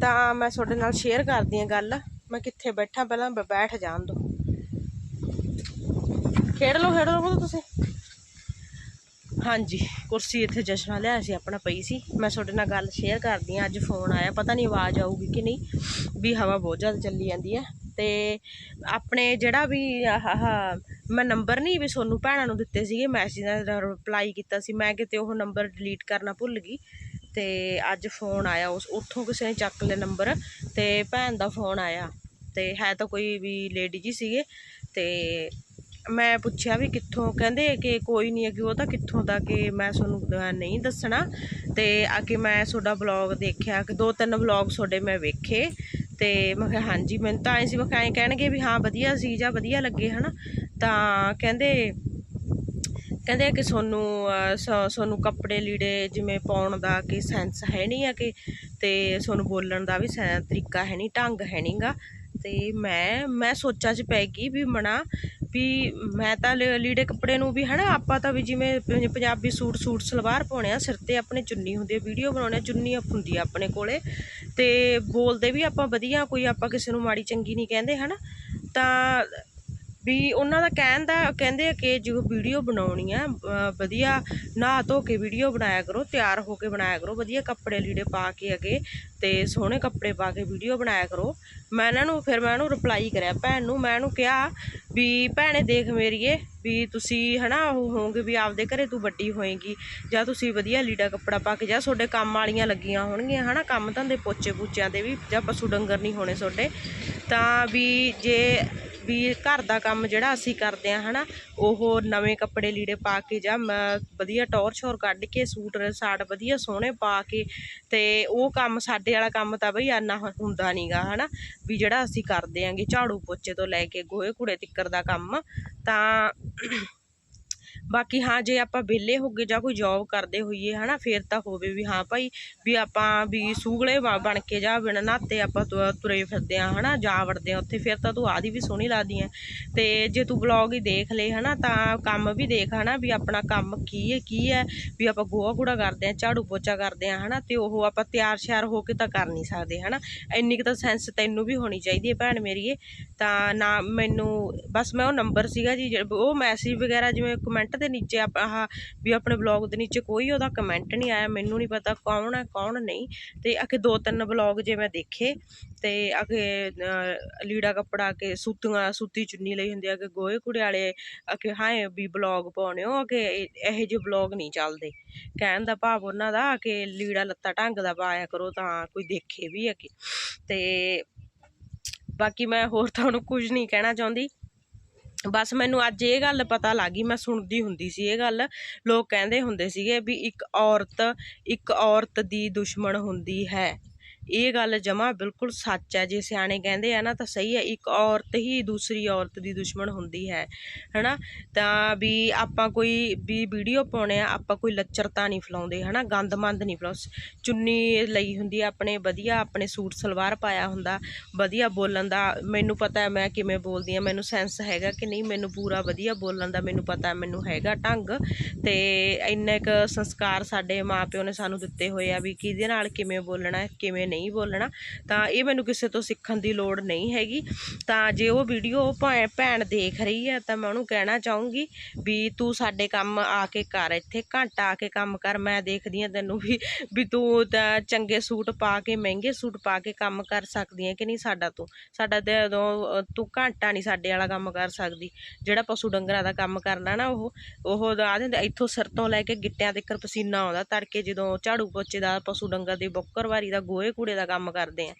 [SPEAKER 1] ਤਾਂ ਮੈਂ ਤੁਹਾਡੇ ਨਾਲ ਸ਼ੇਅਰ ਕਰਦੀ ਹਾਂ ਗੱਲ। ਮੈਂ ਕਿੱਥੇ ਬੈਠਾ, ਪਹਿਲਾਂ ਬੈਠ ਜਾਣ ਦੋ। ਖੇਡ ਲਓ ਖੇਡ ਲਓ ਤੁਸੀਂ। ਹਾਂਜੀ, ਕੁਰਸੀ ਇੱਥੇ ਜਸ਼ਨਾ ਲਿਆ ਸੀ, ਆਪਣਾ ਪਈ ਸੀ। ਮੈਂ ਤੁਹਾਡੇ ਨਾਲ ਗੱਲ ਸ਼ੇਅਰ ਕਰਦੀ ਹਾਂ, ਅੱਜ ਫੋਨ ਆਇਆ, ਪਤਾ ਨਹੀਂ ਆਵਾਜ਼ ਆਊਗੀ ਕਿ ਨਹੀਂ। ਵੀ ਹਵਾ ਬਹੁਤ ਜ਼ਿਆਦਾ ਚੱਲੀ ਜਾਂਦੀ ਹੈ। ਤੇ ਆਪਣੇ ਜਿਹੜਾ ਵੀ ਆਹ ਆਹ, ਮੈਂ ਨੰਬਰ ਨਹੀਂ ਵੀ ਤੁਹਾਨੂੰ ਭੈਣਾਂ ਨੂੰ ਦਿੱਤੇ ਸੀਗੇ ਮੈਸੇਜ ਦਾ ਰਿਪਲਾਈ ਕੀਤਾ ਸੀ। ਮੈਂ ਕਿਤੇ ਉਹ ਨੰਬਰ ਡਿਲੀਟ ਕਰਨਾ ਭੁੱਲ ਗਈ ਅਤੇ ਅੱਜ ਫੋਨ ਆਇਆ, ਉਸ, ਉੱਥੋਂ ਕਿਸੇ ਨੇ ਚੱਕ ਲਿਆ ਨੰਬਰ ਅਤੇ ਭੈਣ ਦਾ ਫੋਨ ਆਇਆ ਅਤੇ ਹੈ ਤਾਂ ਕੋਈ ਵੀ ਲੇਡੀ ਜੀ ਸੀਗੇ ਅਤੇ ਮੈਂ ਪੁੱਛਿਆ ਵੀ ਕਿੱਥੋਂ, ਕਹਿੰਦੇ ਕਿ ਕੋਈ ਨਹੀਂ ਕਿ ਉਹ ਤਾਂ ਕਿੱਥੋਂ ਦਾ ਕਿ ਮੈਂ ਤੁਹਾਨੂੰ ਨਹੀਂ ਦੱਸਣਾ ਤੇ ਆ ਕੇ ਮੈਂ ਤੁਹਾਡਾ ਬਲੌਗ ਦੇਖਿਆ, ਕਿ ਦੋ ਤਿੰਨ ਬਲੌਗ ਤੁਹਾਡੇ ਮੈਂ ਵੇਖੇ ਤੇ ਮੈਂ ਕਿਹਾ ਹਾਂਜੀ ਮੈਨੂੰ ਤਾਂ ਐਂ ਸੀ ਮੈਂ ਕਿਹਾ ਐਂ ਕਹਿਣਗੇ ਵੀ ਹਾਂ ਵਧੀਆ ਸੀ ਜਾਂ ਵਧੀਆ ਲੱਗੇ ਹਨਾ? ਤਾਂ ਕਹਿੰਦੇ ਕਹਿੰਦੇ ਕਿ ਤੁਹਾਨੂੰ ਅਹ, ਕੱਪੜੇ ਲੀੜੇ ਜਿਵੇਂ ਪਾਉਣ ਦਾ ਕਿ ਸੈਂਸ ਹੈ ਨਹੀਂ ਆ ਕਿ ਤੇ ਤੁਹਾਨੂੰ ਬੋਲਣ ਦਾ ਵੀ ਤਰੀਕਾ ਹੈ ਨਹੀਂ ਢੰਗ ਹੈ ਨਹੀਂਗਾ ਤੇ ਮੈਂ ਮੈਂ ਸੋਚਾਂ 'ਚ ਪੈ ਗਈ ਵੀ ਮਣਾ ਵੀ ਮੈਂ ਤਾਂ ਲ- ਲੀੜੇ ਕੱਪੜੇ ਨੂੰ ਵੀ ਹਨਾ ਆਪਾਂ ਤਾਂ ਵੀ ਜਿਵੇਂ ਪੰਜਾਬੀ ਸੂਟ ਸੂਟ ਸਲਵਾਰ ਪਾਉਣੇ ਆ ਸਿਰ ਤੇ ਆਪਣੇ ਚੁੰਨੀ ਹੁੰਦੀ ਆ ਵੀਡੀਓ ਬਣਾਉਣੇ ਆ, ਚੁੰਨੀ ਹੁੰਦੀ ਆ ਆਪਣੇ ਕੋਲੇ ਤੇ ਬੋਲਦੇ ਵੀ ਆਪਾਂ ਵਧੀਆ ਕੋਈ ਆਪਾਂ ਕਿਸੇ ਨੂੰ ਮਾੜੀ ਚੰਗੀ ਨਹੀਂ ਕਹਿੰਦੇ ਹਨਾ ਤਾਂ ਵੀ ਉਹਨਾਂ ਦਾ ਕਹਿਣ ਦਾ, ਕਹਿੰਦੇ ਆ ਕਿ ਜੋ ਵੀਡੀਓ ਬਣਾਉਣੀ ਆ ਵਧੀਆ ਨਹਾ ਧੋ ਕੇ ਵੀਡੀਓ ਬਣਾਇਆ ਕਰੋ, ਤਿਆਰ ਹੋ ਕੇ ਬਣਾਇਆ ਕਰੋ, ਵਧੀਆ ਕੱਪੜੇ ਲੀੜੇ ਪਾ ਕੇ ਅਗੇ ਤੇ ਸੋਹਣੇ ਕੱਪੜੇ ਪਾ ਕੇ ਵੀਡੀਓ ਬਣਾਇਆ ਕਰੋ। ਮੈਂ ਇਹਨਾਂ ਨੂੰ, ਫਿਰ ਮੈਂ ਉਹਨੂੰ ਰਿਪਲਾਈ ਕਰਿਆ, ਭੈਣ ਨੂੰ ਮੈਂ ਇਹਨੂੰ ਕਿਹਾ ਵੀ ਭੈਣੇ ਦੇਖ ਮੇਰੀਏ ਵੀ ਤੁਸੀਂ ਹਨਾ ਉਹ ਹੋਵੋਗੇ ਵੀ ਆਪਦੇ ਘਰੇ ਤੂੰ ਵੱਡੀ ਹੋਏਗੀ, ਜਾਂ ਤੁਸੀਂ ਵਧੀਆ ਲੀੜਾ ਕੱਪੜਾ ਪਾ ਕੇ, ਜਾਂ ਤੁਹਾਡੇ ਕੰਮ ਵਾਲੀਆਂ ਲੱਗੀਆਂ ਹੋਣਗੀਆਂ, ਹਨਾ ਕੰਮ ਧੰਦੇ ਪੋਚੇ ਪੂਚਿਆਂ ਦੇ ਵੀ, ਜਾਂ ਪਸ਼ੂ ਡੰਗਰ ਨਹੀਂ ਹੋਣੇ ਤੁਹਾਡੇ, ਤਾਂ ਵੀ ਜੇ ਵੀ ਘਰ ਦਾ ਕੰਮ ਜਿਹੜਾ ਅਸੀਂ ਕਰਦੇ ਆ ਹਨਾ, ਉਹ ਨਵੇਂ ਕੱਪੜੇ ਲੀੜੇ ਪਾ ਕੇ ਜਾਂ ਵਧੀਆ ਟੌਰ ਸ਼ੋਰ ਕੱਢ ਕੇ, ਸੂਟ ਸਾੜ ਵਧੀਆ ਸੋਹਣੇ ਪਾ ਕੇ, ਤੇ ਉਹ ਕੰਮ ਸਾਡੇ ਵਾਲਾ ਕੰਮ ਤਾਂ ਬਈ ਇੰਨਾ ਹ- ਹੁੰਦਾ ਨਹੀਂਗਾ ਹਨਾ, ਵੀ ਜਿਹੜਾ ਅਸੀਂ ਕਰਦੇ ਆਂਗੇ ਝਾੜੂ ਪੋਚੇ ਤੋਂ ਲੈ ਕੇ ਗੋਹੇ ਕੂੜੇ ਤਿੱਕਰ ਦਾ ਕੰਮ, ਤਾਂ ਬਾਕੀ ਹਾਂ, ਜੇ ਆਪਾਂ ਵਿਹਲੇ ਹੋਗੇ ਜਾਂ ਕੋਈ ਜੌਬ ਕਰਦੇ ਹੋਈਏ, ਹਨਾ, ਫੇਰ ਤਾਂ ਹੋਵੇ ਵੀ ਹਾਂ ਭਾਈ, ਵੀ ਆਪਾਂ ਵੀ ਸੂਗਲੇ ਬ- ਬਣ ਕੇ ਜਾ ਬਿਨ ਨਾਤੇ ਆਪਾਂ ਤੁਰੇ ਫਿਰਦੇ ਆ ਹਨਾ, ਜਾ ਵੜਦੇ ਆ ਉੱਥੇ, ਫਿਰ ਤਾਂ ਤੂੰ ਆਦੀ ਵੀ ਸੋਹਣੀ ਲੱਗਦੀ ਐ ਤੇ ਜੇ ਤੂੰ ਬਲੌਗ ਹੀ ਦੇਖ ਲਏ ਹਨਾ, ਤਾਂ ਕੰਮ ਵੀ ਦੇਖ, ਹਨਾ, ਵੀ ਆਪਣਾ ਕੰਮ ਕੀ ਹੈ ਕੀ ਹੈ, ਵੀ ਆਪਾਂ ਗੋਹਾ ਕੂੜਾ ਕਰਦੇ ਆ ਝਾੜੂ ਪੋਚਾ ਕਰਦੇ ਆ ਹਨਾ, ਤੇ ਉਹ ਆਪਾਂ ਤਿਆਰ ਸ਼ਿਆਰ ਹੋ ਕੇ ਤਾਂ ਕਰ ਨਹੀਂ ਸਕਦੇ, ਹਨਾ। ਇੰਨੀ ਕੁ ਤਾਂ ਸੈਂਸ ਤੈਨੂੰ ਵੀ ਹੋਣੀ ਚਾਹੀਦੀ ਹੈ ਭੈਣ ਮੇਰੀਏ ਤਾਂ ਨਾ, ਮੈਨੂੰ, ਬਸ ਮੈਂ ਉਹ ਨੰਬਰ ਸੀਗਾ ਜੀ ਜਿਹੜਾ- ਉਹ ਮੈਸੇਜ ਵਗੈਰਾ ਜਿਵੇਂ ਕਮੈਂਟ ਦੇ ਨੀਚੇ ਆਹ ਵੀ ਆਪਣੇ ਬਲੌਗ ਦੇ ਨੀਚੇ ਕੋਈ ਉਹਦਾ ਕਮੈਂਟ ਨਹੀਂ ਆਇਆ, ਮੈਨੂੰ ਨਹੀਂ ਪਤਾ ਕੌਣ ਹੈ, ਕੌਣ ਨਹੀਂ। ਤੇ ਅਕੇ ਦੋ ਤਿੰਨ ਬਲੌਗ ਜੇ ਮੈਂ ਦੇਖੇ, ਤੇ ਅਕੇ ਲੀੜਾ ਕੱਪੜਾ ਕੇ ਸੂਤੀਆਂ, ਸੂਤੀ ਚੁੰਨੀ ਲਈ ਹੁੰਦੀ ਆ ਕਿ ਗੋਹੇ ਕੁੜੇ ਵਾਲੇ ਅਕੇ ਹਾਏ ਵੀ ਬਲੌਗ ਪਾਉਣੇ ਹੋ ਕਿ ਇਹੋ ਜਿਹੇ ਬਲੌਗ ਨਹੀਂ ਚੱਲਦੇ। ਕਹਿਣ ਦਾ ਭਾਵ ਉਹਨਾਂ ਦਾ ਕਿ ਲੀੜਾ ਲੱਤਾ ਢੰਗ ਦਾ ਪਾਇਆ ਕਰੋ ਤਾਂ ਕੋਈ ਦੇਖੇ ਵੀ ਹੈ ਤੇ ਬਾਕੀ ਮੈਂ ਹੋਰ ਤੁਹਾਨੂੰ ਕੁਝ ਨਹੀਂ ਕਹਿਣਾ ਚਾਹੁੰਦੀ। ਬਸ ਮੈਨੂੰ ਅੱਜ ਇਹ ਗੱਲ ਪਤਾ ਲੱਗ ਗਈ, ਮੈਂ ਸੁਣਦੀ ਹੁੰਦੀ ਸੀ ਇਹ ਗੱਲ। ਲੋਕ ਕਹਿੰਦੇ ਹੁੰਦੇ ਸੀਗੇ ਵੀ ਇੱਕ ਔਰਤ ਇੱਕ ਔਰਤ ਦੀ ਦੁਸ਼ਮਣ ਹੁੰਦੀ ਹੈ। ਇਹ ਗੱਲ ਜਮਾ ਬਿਲਕੁਲ ਸੱਚ ਹੈ ਜੇ ਸਿਆਣੇ ਕਹਿੰਦੇ ਆ ਨਾ ਤਾਂ ਸਹੀ ਹੈ ਇੱਕ ਔਰਤ ਹੀ ਦੂਸਰੀ ਔਰਤ ਦੀ ਦੁਸ਼ਮਣ ਹੁੰਦੀ ਹੈ ਹਨਾ? ਤਾਂ ਵੀ ਆਪਾਂ ਕੋਈ ਵੀ ਵੀਡੀਓ ਪਾਉਣੇ ਆ ਆਪਾਂ ਕੋਈ ਲੱਚਰਤਾ ਨਹੀਂ ਫਲਾਉਂਦੇ ਹਨਾ? ਗੰਦਮੰਦ ਨਹੀਂ ਫਲਾਉ ਚੁੰਨੀ ਲਈ ਹੁੰਦੀ ਆ ਆਪਣੇ ਵਧੀਆ ਆਪਣੇ ਸੂਟ ਸਲਵਾਰ ਪਾਇਆ ਹੁੰਦਾ ਵਧੀਆ ਬੋਲਣ ਦਾ ਮੈਨੂੰ ਪਤਾ ਹੈ ਮੈਂ ਕਿਵੇਂ ਬੋਲਦੀ ਆ ਮੈਨੂੰ ਸੈਂਸ ਹੈਗਾ ਕਿ ਨਹੀਂ ਮੈਨੂੰ ਪੂਰਾ ਵਧੀਆ ਬੋਲਣ ਦਾ ਮੈਨੂੰ ਪਤਾ ਮੈਨੂੰ ਹੈਗਾ ਢੰਗ ਤੇ ਇੰਨੇ ਕ ਸੰਸਕਾਰ ਸਾਡੇ ਮਾਪਿਓ ਨੇ ਸਾਨੂੰ ਦਿੱਤੇ ਹੋਏ ਆ ਵੀ ਕਿਹਦੇ ਨਾਲ ਕਿਵੇਂ ਬੋਲਣਾ ਹੈ, ਕਿਵੇਂ ਨਹੀਂ ਬੋਲਣਾ, ਤਾਂ ਇਹ ਮੈਨੂੰ ਕਿਸੇ ਤੋਂ ਸਿੱਖਣ ਦੀ ਲੋੜ ਨਹੀਂ ਹੈਗੀ। ਤਾਂ ਜੇ ਉਹ ਵੀਡੀਓ ਭੈਣ ਦੇਖ ਰਹੀ ਹੈ, ਤਾਂ ਮੈਂ ਉਹਨੂੰ ਕਹਿਣਾ ਚਾਹੂੰਗੀ ਵੀ ਤੂੰ ਸਾਡੇ ਕੰਮ ਆ ਕੇ ਕਰ, ਇੱਥੇ ਘੰਟਾ ਆ ਕੇ ਕੰਮ ਕਰ, ਮੈਂ ਦੇਖਦੀ ਆ ਤੈਨੂੰ ਵੀ ਵੀ ਤੂੰ ਤਾਂ ਚੰਗੇ ਸੂਟ ਪਾ ਕੇ, ਮਹਿੰਗੇ ਸੂਟ ਪਾ ਕੇ ਕੰਮ ਕਰ ਸਕਦੀ ਹੈ ਕਿ ਨਹੀਂ ਸਾਡਾ ਤੂੰ? ਸਾਡਾ ਤੇ ਉਦੋਂ, ਤੂੰ ਘੰਟਾ ਨਹੀਂ ਸਾਡੇ ਵਾਲਾ ਕੰਮ ਕਰ ਸਕਦੀ। ਜਿਹੜਾ ਪਸ਼ੂ ਡੰਗਰਾਂ ਦਾ ਕੰਮ ਕਰਨਾ ਨਾ ਉਹ ਉਹ ਆ ਦਿੰਦੇ ਇੱਥੋਂ ਸਿਰ ਤੋਂ ਲੈ ਕੇ ਗਿੱਟਿਆਂ ਤੱਕ ਪਸੀਨਾ ਆਉਂਦਾ, ਤੜਕੇ ਜਦੋਂ ਝਾੜੂ ਪੋਚੇ ਦਾ ਪਸ਼ੂ ਡੰਗਰ ਦੀ ਬੁੱਕਰਵਾਰੀ ਦਾ ਗੋਹੇ ਕੂੜੇ ਦਾ ਕੰਮ ਕਰਦੇ ਆ।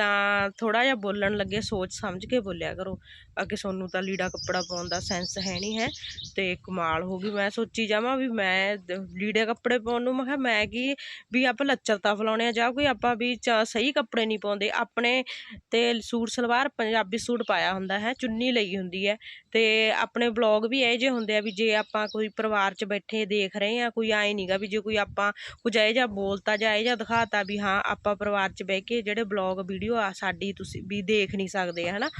[SPEAKER 1] ਤਾਂ ਥੋੜਾ ਜਿਹਾ ਬੋਲਣ ਲੱਗੇ, ਸੋਚ ਸਮਝ ਕੇ ਬੋਲਿਆ ਕਰੋ। ਅੱਗੇ ਤੁਹਾਨੂੰ ਤਾਂ ਲੀੜਾ ਕੱਪੜਾ ਪਾਉਣ ਦਾ ਸੈਂਸ ਹੈ ਨਹੀਂ ਹੈ ਤੇ ਕਮਾਲ ਹੋ ਗਈ। ਮੈਂ ਸੋਚੀ ਜਾਵਾਂ ਵੀ ਮੈਂ ਲੀੜੇ ਕੱਪੜੇ ਪਾਉਣ ਨੂੰ, ਮੈਂ ਕਿਹਾ ਮੈਂ ਕੀ, ਵੀ ਆਪਾਂ ਲੱਚਰਤਾ ਫਲਾਉਣੇ ਆ ਜਾਂ ਕੋਈ ਆਪਾਂ ਵੀ ਚ- ਸਹੀ ਕੱਪੜੇ ਨਹੀਂ ਪਾਉਂਦੇ। ਆਪਣੇ ਤੇ ਸੂਟ ਸਲਵਾਰ ਪੰਜਾਬੀ ਸੂਟ ਪਾਇਆ ਹੁੰਦਾ ਹੈ, ਚੁੰਨੀ ਲਈ ਹੁੰਦੀ ਹੈ। ਤੇ ਆਪਣੇ ਬਲੌਗ ਵੀ ਇਹ ਜਿਹੇ ਹੁੰਦੇ ਆ ਵੀ ਜੇ ਆਪਾਂ ਕੋਈ ਪਰਿਵਾਰ 'ਚ ਬੈਠੇ ਦੇਖ ਰਹੇ ਆ ਕੋਈ ਆਏ ਨਹੀਂਗਾ ਵੀ ਜੇ ਕੋਈ ਆਪਾਂ ਕੁਝ ਇਹ ਜਿਹਾ ਬੋਲਤਾ ਜਾਂ ਇਹ ਜਿਹਾ ਦਿਖਾਤਾ ਵੀ ਹਾਂ, ਆਪਾਂ ਪਰਿਵਾਰ 'ਚ ਬਹਿ ਕੇ ਜਿਹੜੇ ਬਲੌਗ ਵੀਡੀਓ ਆ, ਸਾਡੀ ਤੁਸੀਂ ਵੀ ਦੇਖ ਨਹੀਂ ਸਕਦੇ, ਹਨਾ?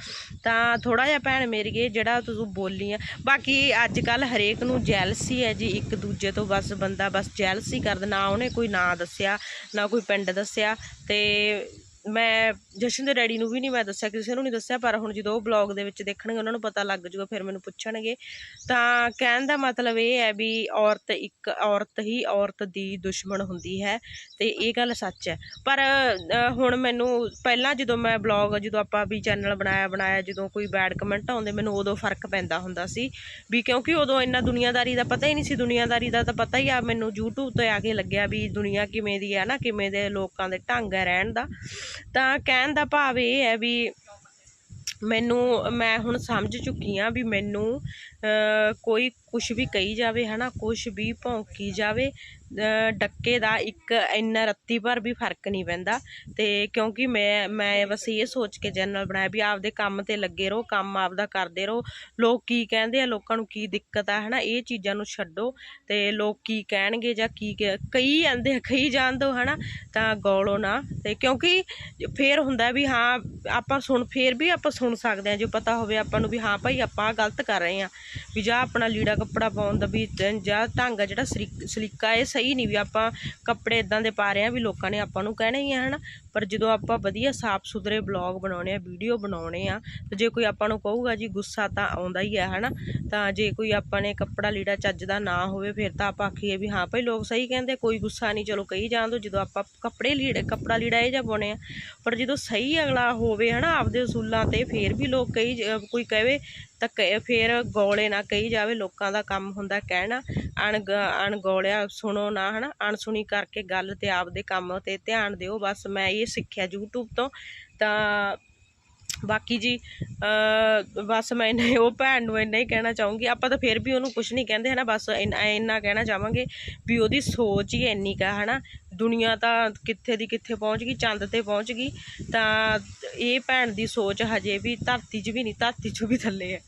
[SPEAKER 1] ਤਾਂ ਥੋੜਾ ਜਿਹਾ ਭੈਣ ਮੇਰੀਏ ਜਿਹੜਾ ਤੂੰ ਬੋਲੀ ਆ, ਬਾਕੀ ਅੱਜ ਕੱਲ ਹਰੇਕ ਨੂੰ ਜੈਲਸੀ ਹੈ ਜੀ, ਇੱਕ ਦੂਜੇ ਤੋਂ ਬਸ ਬੰਦਾ ਬਸ ਜੈਲਸੀ ਕਰਦਾ, ਨਾ ਉਹਨੇ ਕੋਈ ਨਾਂ ਦੱਸਿਆ, ਨਾ ਕੋਈ ਪਿੰਡ ਦੱਸਿਆ, ਤੇ ਮੈਂ ਜਸ਼ਨ ਦੇ ਡੈਡੀ ਨੂੰ ਵੀ ਨਹੀਂ ਮੈਂ ਦੱਸਿਆ, ਕਿਸੇ ਨੂੰ ਨਹੀਂ ਦੱਸਿਆ, ਪਰ ਹੁਣ ਜਦੋਂ ਉਹ ਬਲੌਗ ਦੇ ਵਿੱਚ ਦੇਖਣਗੇ, ਉਹਨਾਂ ਨੂੰ ਪਤਾ ਲੱਗ ਜੂਗਾ ਫਿਰ ਮੈਨੂੰ ਪੁੱਛਣਗੇ। ਤਾਂ ਕਹਿਣ ਦਾ ਮਤਲਬ ਇਹ ਹੈ ਵੀ ਔਰਤ ਇੱਕ ਔਰਤ ਹੀ ਔਰਤ ਦੀ ਦੁਸ਼ਮਣ ਹੁੰਦੀ ਹੈ ਤੇ ਇਹ ਗੱਲ ਸੱਚ ਹੈ। ਪਰ ਹੁਣ ਮੈਨੂੰ ਪਹਿਲਾਂ ਜਦੋਂ ਮੈਂ ਬਲੌਗ ਜਦੋਂ ਆਪਾਂ ਵੀ ਚੈਨਲ ਬਣਾਇਆ ਬਣਾਇਆ, ਜਦੋਂ ਕੋਈ ਬੈਡ ਕਮੈਂਟ ਆਉਂਦੇ, ਮੈਨੂੰ ਉਦੋਂ ਫ਼ਰਕ ਪੈਂਦਾ ਹੁੰਦਾ ਸੀ ਵੀ ਕਿਉਂਕਿ ਉਦੋਂ ਇੰਨਾ ਦੁਨੀਆਦਾਰੀ ਦਾ ਪਤਾ ਹੀ ਨਹੀਂ ਸੀ, ਦੁਨੀਆਦਾਰੀ ਦਾ ਤਾਂ ਪਤਾ ਹੀ ਆ, ਮੈਨੂੰ YouTube ਤੇ ਆ ਕੇ ਲੱਗਿਆ ਵੀ ਦੁਨੀਆ ਕਿਵੇਂ ਦੀ ਹੈ ਨਾ, ਕਿਵੇਂ ਦੇ ਲੋਕਾਂ ਦੇ ਢੰਗ ਹੈ ਰਹਿਣ ਦਾ। ਤਾਂ ਕਹਿਣ ਦਾ ਭਾਵ ਇਹ ਹੈ ਵੀ ਮੈਨੂੰ ਮੈਂ ਹੁਣ ਸਮਝ ਚੁੱਕੀ ਆ ਵੀ ਮੈਨੂੰ ਅ, ਕੋਈ ਕੁਝ ਵੀ ਕਹੀ ਜਾਵੇ ਹਨਾ ਕੁਝ ਵੀ ਭੌਂਕੀ ਜਾਵੇ ਡੱਕੇ ਦਾ ਇੱਕ ਇੰਨਾ ਰੱਤੀ ਭਰ ਵੀ ਫ਼ਰਕ ਨਹੀਂ ਪੈਂਦਾ। ਤੇ ਕਿਉਂਕਿ ਮੈਂ ਮੈਂ ਬਸ ਇਹ ਸੋਚ ਕੇ ਚੈਨਲ ਬਣਾਇਆ ਵੀ ਆਪਦੇ ਕੰਮ ਤੇ ਲੱਗੇ ਰਹੋ, ਕੰਮ ਆਪਦਾ ਕਰਦੇ ਰਹੋ। ਲੋਕ ਕੀ ਕਹਿੰਦੇ ਆ, ਲੋਕਾਂ ਨੂੰ ਕੀ ਦਿੱਕਤ ਆ, ਹਨਾ? ਇਹ ਚੀਜ਼ਾਂ ਨੂੰ ਛੱਡੋ ਤੇ ਲੋਕ ਕੀ ਕਹਿਣਗੇ ਜਾਂ ਕੀ ਕਈ ਕਹੀ ਕਈ ਜਾਣ ਦੋ, ਹਨਾ? ਤਾਂ ਗੋਲੋ ਨਾ। ਤੇ ਕਿਉਂਕਿ ਫੇਰ ਹੁੰਦਾ ਵੀ ਹਾਂ, ਆਪਾਂ ਸੁਣ, ਫੇਰ ਵੀ ਆਪਾਂ ਸੁਣ ਸਕਦੇ ਆ। ਜੇ ਪਤਾ ਹੋਵੇ ਆਪਾਂ ਨੂੰ ਵੀ ਹਾਂ ਭਾਈ ਆਪਾਂ ਗਲਤ ਕਰ ਰਹੇ ਆ। ਵੀ ਜਾਂ ਆਪਣਾ ਲੀੜਾ ਕੱਪੜਾ ਪਾਉਣ ਦਾ ਵੀ ਜਾਂ ਢੰਗ ਆ ਜਿਹੜਾ ਸਰੀ- ਸਲੀਕਾ ਇਹ ਸਹੀ ਨਹੀਂ ਵੀ ਆਪਾਂ ਕੱਪੜੇ ਇਦਾਂ ਦੇ ਪਾ ਰਹੇ ਆ ਵੀ ਲੋਕਾਂ ਨੇ ਆਪਾਂ ਨੂੰ ਕਹਿਣਾ ਹੀ ਆ ਹਨਾ? ਪਰ ਜਦੋਂ ਆਪਾਂ ਵਧੀਆ ਸਾਫ਼ ਸੁਥਰੇ ਬਲੌਗ ਬਣਾਉਣੇ ਆ ਵੀਡੀਓ ਬਣਾਉਣੇ ਆ, ਤੇ ਜੇ ਕੋਈ ਆਪਾਂ ਨੂੰ ਕਹੂਗਾ ਜੀ ਗੁੱਸਾ ਤਾਂ ਆਉਂਦਾ ਹੀ ਆ ਹਨਾ? ਤਾਂ ਜੇ ਕੋਈ ਆਪਾਂ ਨੇ ਕੱਪੜਾ ਲੀੜਾ ਚੱਜ ਦਾ ਨਾ ਹੋਵੇ, ਫਿਰ ਤਾਂ ਆਪਾਂ ਆਖੀਏ ਵੀ ਹਾਂ ਭਾਈ ਲੋਕ ਸਹੀ ਕਹਿੰਦੇ, ਕੋਈ ਗੁੱਸਾ ਨਹੀਂ, ਚਲੋ ਕਹੀ ਜਾਣ ਦੋ, ਜਦੋਂ ਆਪਾਂ ਕੱਪੜੇ ਲੀੜੇ, ਕੱਪੜਾ ਲੀੜਾ ਇਹ ਜਿਹਾ ਪਾਉਣੇ ਆ। ਪਰ ਜਦੋਂ ਸਹੀ ਅਗਲਾ ਹੋਵੇ, ਹਨਾ, ਆਪਦੇ ਅਸੂਲਾਂ ਤੇ, ਫੇਰ ਵੀ ਲੋਕ ਕਈ ਕੋਈ ਕਹੇ ਤਾਂ ਕਹੇ ਫੇਰ ਗੋਲੇ ਨਾ ਕਹੀ ਜਾਵੇ, ਲੋਕਾਂ ਦਾ ਕੰਮ ਹੁੰਦਾ ਕਹਿਣਾ। ਅਣ ਅਣਗੌਲਿਆ ਸੁਣੋ ਨਾ, ਹਨਾ? ਅਣਸੁਣੀ ਕਰਕੇ ਗੱਲ ਤੇ ਆਪਦੇ ਕੰਮ ਤੇ ਧਿਆਨ ਦਿਓ। ਬਸ ਮੈਂ ਇਹ ਸਿੱਖਿਆ YouTube ਤੋਂ। ਤਾਂ ਬਾਕੀ ਜੀ ਬਸ ਮੈਂ ਇੰਨਾ ਹੀ- ਉਹ ਭੈਣ ਨੂੰ ਇੰਨਾ ਹੀ ਕਹਿਣਾ ਚਾਹੂੰਗੀ, ਆਪਾਂ ਤਾਂ ਫਿਰ ਵੀ ਉਹਨੂੰ ਕੁਝ ਨਹੀਂ ਕਹਿੰਦੇ, ਹਨਾ, ਬਸ ਇੰਨਾ ਇੰਨਾ ਕਹਿਣਾ ਚਾਹਾਂਗੇ ਵੀ ਉਹਦੀ ਸੋਚ ਹੀ ਇੰਨੀ ਕਾ ਹਨਾ, ਦੁਨੀਆ ਤਾਂ ਕਿੱਥੇ ਦੀ ਕਿੱਥੇ ਪਹੁੰਚ ਗਈ, ਚੰਦ ਤੇ ਪਹੁੰਚ ਗਈ, ਤਾਂ ਇਹ ਭੈਣ ਦੀ ਸੋਚ ਹਜੇ ਵੀ ਧਰਤੀ 'ਚ ਵੀ ਨਹੀਂ, ਧਰਤੀ 'ਚੋਂ ਵੀ ਥੱਲੇ ਹੈ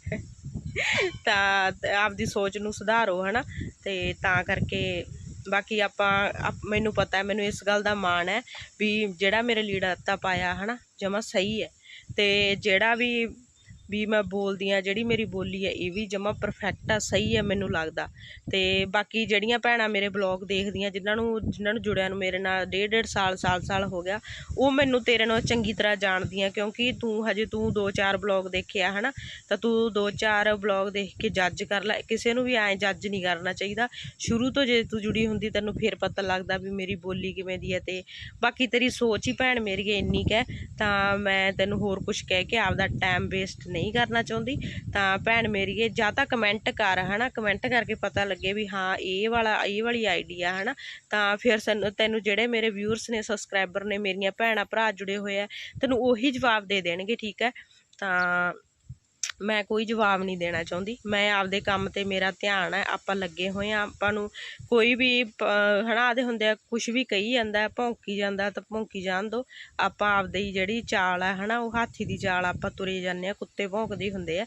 [SPEAKER 1] ਤਾਂ ਆਪਦੀ ਸੋਚ ਨੂੰ ਸੁਧਾਰੋ, ਹਨਾ, ਤੇ ਤਾਂ ਕਰਕੇ ਬਾਕੀ ਆਪਾਂ, ਮੈਨੂੰ ਪਤਾ ਹੈ, ਮੈਨੂੰ ਇਸ ਗੱਲ ਦਾ ਮਾਣ ਹੈ ਵੀ ਜਿਹੜਾ ਮੇਰੇ ਲੀੜਾ ਦਿੱਤਾ ਪਾਇਆ, ਹਨਾ, ਜਮਾ ਸਹੀ ਹੈ। ਤੇ ਜਿਹੜਾ ਵੀ ਵੀ ਮੈਂ ਬੋਲਦੀ ਆ ਜਿਹੜੀ ਮੇਰੀ ਬੋਲੀ ਹੈ, ਇਹ ਵੀ ਜਮਾ ਪਰਫੈਕਟ ਆ, ਸਹੀ ਹੈ ਮੈਨੂੰ ਲੱਗਦਾ। ਤੇ ਬਾਕੀ ਜਿਹੜੀਆਂ ਭੈਣਾਂ ਮੇਰੇ ਬਲੌਗ ਦੇਖਦੀਆਂ, ਜਿਨ੍ਹਾਂ ਨੂੰ ਜਿਨ੍ਹਾਂ ਨੂੰ ਜੁੜਿਆ ਨੂੰ ਮੇਰੇ ਨਾਲ ਡੇਢ ਡੇਢ ਸਾਲ ਸਾਲ ਸਾਲ ਹੋ ਗਿਆ, ਉਹ ਮੈਨੂੰ ਤੇਰੇ ਨਾਲ ਚੰਗੀ ਤਰ੍ਹਾਂ ਜਾਣਦੀਆਂ, ਕਿਉਂਕਿ ਤੂੰ ਹਜੇ ਤੂੰ ਦੋ ਚਾਰ ਬਲੌਗ ਦੇਖਿਆ, ਹਨਾ? ਤਾਂ ਤੂੰ ਦੋ ਚਾਰ ਬਲੌਗ ਦੇਖ ਕੇ ਜੱਜ ਕਰ ਲੈ। ਕਿਸੇ ਨੂੰ ਵੀ ਐਂ ਜੱਜ ਨਹੀਂ ਕਰਨਾ ਚਾਹੀਦਾ। ਸ਼ੁਰੂ ਤੋਂ ਜੇ ਤੂੰ ਜੁੜੀ ਹੁੰਦੀ, ਤੈਨੂੰ ਫਿਰ ਪਤਾ ਲੱਗਦਾ ਵੀ ਮੇਰੀ ਬੋਲੀ ਕਿਵੇਂ ਦੀ ਹੈ ਤੇ ਬਾਕੀ ਤੇਰੀ ਸੋਚ ਹੀ ਭੈਣ ਮੇਰੀ ਇੰਨੀ ਕੁ ਤਾਂ ਮੈਂ ਤੈਨੂੰ ਹੋਰ ਕੁਝ ਕਹਿ ਕੇ ਆਪਦਾ ਟਾਈਮ ਵੇਸਟ ਨਹੀਂ ਕਰਨਾ ਚਾਹੁੰਦੀ, ਤਾਂ ਭੈਣ ਮੇਰੀਏ ਜਾਂ ਤਾਂ ਕਮੈਂਟ ਕਰ, ਹਨਾ? ਕਮੈਂਟ ਕਰਕੇ ਪਤਾ ਲੱਗੇ ਵੀ ਹਾਂ, ਇਹ ਵਾਲਾ, ਇਹ ਵਾਲੀ ਆਈਡੀਆ ਹਨਾ? ਤਾਂ ਫਿਰ ਤੈਨੂੰ ਜਿਹੜੇ ਮੇਰੇ ਵਿਊਅਰਸ ਨੇ ਸਬਸਕ੍ਰਾਈਬਰ ਨੇ, ਮੇਰੀਆਂ ਭੈਣਾਂ, ਭਰਾ ਜੁੜੇ ਹੋਏ ਆ, ਤੈਨੂੰ ਉਹੀ ਜਵਾਬ ਦੇ ਦੇਣਗੇ, ਠੀਕ ਹੈ? ਤਾਂ ਮੈਂ ਕੋਈ ਜਵਾਬ ਨਹੀਂ ਦੇਣਾ ਚਾਹੁੰਦੀ। ਮੈਂ ਆਪਦੇ ਕੰਮ ਤੇ ਮੇਰਾ ਧਿਆਨ ਹੈ, ਆਪਾਂ ਲੱਗੇ ਹੋਏ ਆ ਆਪਾਂ ਨੂੰ ਕੋਈ ਵੀ ਪ- ਹਨਾ, ਆਦੇ ਹੁੰਦੇ ਆ ਕੁਝ ਵੀ ਕਹੀ ਜਾਂਦਾ ਭੌਂਕੀ ਜਾਂਦਾ ਤਾਂ ਭੌਂਕੀ ਜਾਣ ਦੋ। ਆਪਾਂ ਆਪਦੇ ਹੀ ਜਿਹੜੀ ਚਾਲ ਹੈ, ਹਨਾ, ਉਹ ਹਾਥੀ ਦੀ ਚਾਲ ਆਪਾਂ ਤੁਰੇ ਜਾਂਦੇ ਆ ਕੁੱਤੇ ਭੌਂਕਦੇ ਹੁੰਦੇ ਆ।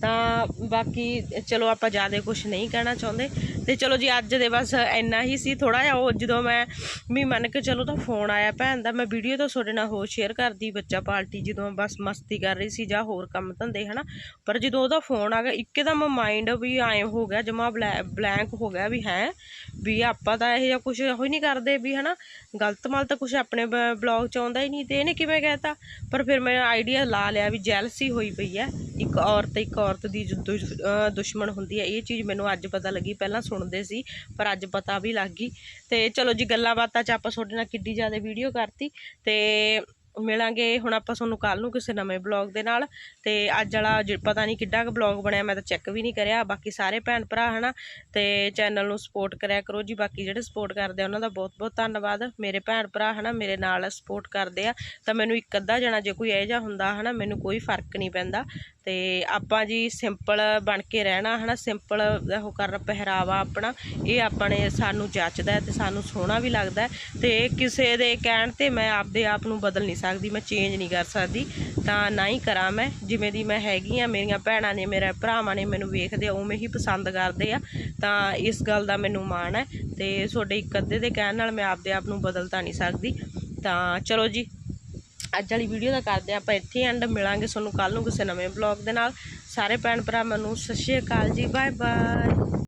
[SPEAKER 1] ਤਾਂ ਬਾਕੀ ਚਲੋ ਆਪਾਂ ਜ਼ਿਆਦਾ ਕੁਝ ਨਹੀਂ ਕਹਿਣਾ ਚਾਹੁੰਦੇ। ਤੇ ਚਲੋ ਜੀ, ਅੱਜ ਦੇ ਬਸ ਇੰਨਾ ਹੀ ਸੀ। ਥੋੜਾ ਜਿਹਾ ਉਹ ਜਦੋਂ ਮੈਂ, ਵੀ ਮੰਨ ਕੇ ਚਲੋ ਤਾਂ ਫੋਨ ਆਇਆ ਭੈਣ ਦਾ, ਮੈਂ ਵੀਡੀਓ ਤਾਂ ਤੁਹਾਡੇ ਨਾਲ ਹੋਰ ਸ਼ੇਅਰ ਕਰਦੀ, ਬੱਚਾ ਪਾਰਟੀ ਜਦੋਂ ਬਸ ਮਸਤੀ ਕਰ ਰਹੀ ਸੀ ਜਾਂ ਹੋਰ ਕੰਮ ਧੰਦੇ, ਹਨਾ। ਪਰ ਜਦੋਂ ਉਹਦਾ ਫੋਨ ਆ ਗਿਆ, ਇੱਕਦਮ ਮਾਈਂਡ ਵੀ ਐਂ ਹੋ ਗਿਆ, ਜਮਾ ਬਲੈਂਕ ਹੋ ਗਿਆ ਵੀ ਹੈ, ਵੀ ਆਪਾਂ ਤਾਂ ਇਹ ਜਿਹਾ ਕੁਝ ਹੀ ਨਹੀਂ ਕਰਦੇ ਵੀ ਹਨਾ, ਗਲਤ ਮਲ ਤਾਂ ਕੁਝ ਆਪਣੇ ਬਲੌਗ ਚ ਆਉਂਦਾ ਹੀ ਨਹੀਂ ਤੇ ਇਹਨੇ ਕਿਵੇਂ ਕਹਿਤਾ ਪਰ ਫਿਰ ਮੈਂ ਆਈਡੀਆ ਲਾ ਲਿਆ ਵੀ ਜੈਲਸੀ ਹੋਈ ਪਈ ਹੈ, ਇੱਕ ਔਰਤ ਇੱਕ ਔਰਤ ਦੀ ਦੁਸ਼ਮਣ ਹੁੰਦੀ ਹੈ, ਇਹ ਚੀਜ਼ ਮੈਨੂੰ ਅੱਜ ਪਤਾ ਲੱਗੀ, ਪਹਿਲਾਂ ਸੁਣਦੇ ਸੀ, ਪਰ ਅੱਜ ਪਤਾ ਵੀ ਲੱਗ ਗਈ। ਤੇ ਚਲੋ ਜੀ ਗੱਲਾਂ ਬਾਤਾਂ ਚ ਆਪਾਂ ਤੁਹਾਡੇ ਨਾਲ ਕਿੱਡੀ ਜ਼ਿਆਦਾ ਵੀਡੀਓ ਕਰਤੀ ਤੇ ਮਿਲਾਂਗੇ। ਹੁਣ ਆਪਾਂ ਤੁਹਾਨੂੰ ਕੱਲ ਨੂੰ ਕਿਸੇ ਨਵੇਂ ਬਲੌਗ ਦੇ ਨਾਲ। ਤੇ ਅੱਜ ਵਾਲਾ ਜ- ਪਤਾ ਨਹੀਂ ਕਿੱਡਾ ਕੁ ਬਲੌਗ ਬਣਿਆ, ਮੈਂ ਤਾਂ ਚੈੱਕ ਵੀ ਨਹੀਂ ਕਰਿਆ। ਬਾਕੀ ਸਾਰੇ ਭੈਣ ਭਰਾ ਹਨਾ, ਤੇ ਚੈਨਲ ਨੂੰ ਸਪੋਰਟ ਕਰਿਆ ਕਰੋ ਜੀ। ਬਾਕੀ ਜਿਹੜੇ ਸਪੋਰਟ ਕਰਦੇ ਆ, ਉਹਨਾਂ ਦਾ ਬਹੁਤ ਬਹੁਤ ਧੰਨਵਾਦ। ਮੇਰੇ ਭੈਣ ਭਰਾ ਹਨਾ, ਮੇਰੇ ਨਾਲ ਸਪੋਰਟ ਕਰਦੇ ਆ। ਤਾਂ ਮੈਨੂੰ ਇੱਕ ਅੱਧਾ ਜਣਾ ਜੇ ਕੋਈ ਇਹੋ ਜਿਹਾ ਹੁੰਦਾ ਹਨਾ, ਮੈਨੂੰ ਕੋਈ ਫ਼ਰਕ ਨਹੀਂ ਪੈਂਦਾ। ਤੇ ਆਪਾਂ ਜੀ ਸਿੰਪਲ ਬਣ ਕੇ ਰਹਿਣਾ ਹਨਾ ਸਿੰਪਲ ਉਹ ਕਰ ਪਹਿਰਾਵਾ ਆਪਣਾ। ਇਹ ਆਪਣੇ ਸਾਨੂੰ ਜੱਚਦਾ ਹੈ ਤੇ ਸਾਨੂੰ ਸੋਹਣਾ ਵੀ ਲੱਗਦਾ ਹੈ। ਤੇ ਕਿਸੇ ਦੇ ਕਹਿਣ ਤੇ ਮੈਂ ਆਪਦੇ ਆਪ ਨੂੰ ਬਦਲ ਨਹੀਂ ਸਕਦੀ, ਮੈਂ ਚੇਂਜ ਨਹੀਂ ਕਰ ਸਕਦੀ, ਤਾਂ ਨਾ ਹੀ ਕਰਾਂ ਮੈਂ। ਜਿਵੇਂ ਦੀ ਮੈਂ ਹੈਗੀ ਆ, ਮੇਰੀਆਂ ਭੈਣਾਂ ਨੇ, ਮੇਰੇ ਭਰਾਵਾਂ ਨੇ ਮੈਨੂੰ ਵੇਖਦੇ ਆ, ਉਵੇਂ ਹੀ ਪਸੰਦ ਕਰਦੇ ਆ। ਤਾਂ ਇਸ ਗੱਲ ਦਾ ਮੈਨੂੰ ਮਾਣ ਹੈ ਤੇ ਤੁਹਾਡੇ ਇੱਕ ਅੱਧੇ ਦੇ ਕਹਿਣ ਨਾਲ ਮੈਂ ਆਪਦੇ ਆਪ ਨੂੰ ਬਦਲ ਤਾਂ ਨਹੀਂ ਸਕਦੀ। ਤਾਂ ਚਲੋ ਜੀ, ਅੱਜ ਵਾਲੀ ਵੀਡੀਓ ਦਾ ਕਰਦੇ ਹਾਂ ਆਪਾਂ ਇੱਥੇ ਐਂਡ ਮਿਲਾਂਗੇ ਤੁਹਾਨੂੰ ਕੱਲ ਨੂੰ ਕਿਸੇ ਨਵੇਂ ਬਲੌਗ ਦੇ ਨਾਲ। ਸਾਰੇ ਭੈਣ ਭਰਾਵਾਂ ਨੂੰ ਸਤਿ ਸ਼੍ਰੀ ਅਕਾਲ ਜੀ ਬਾਏ ਬਾਏ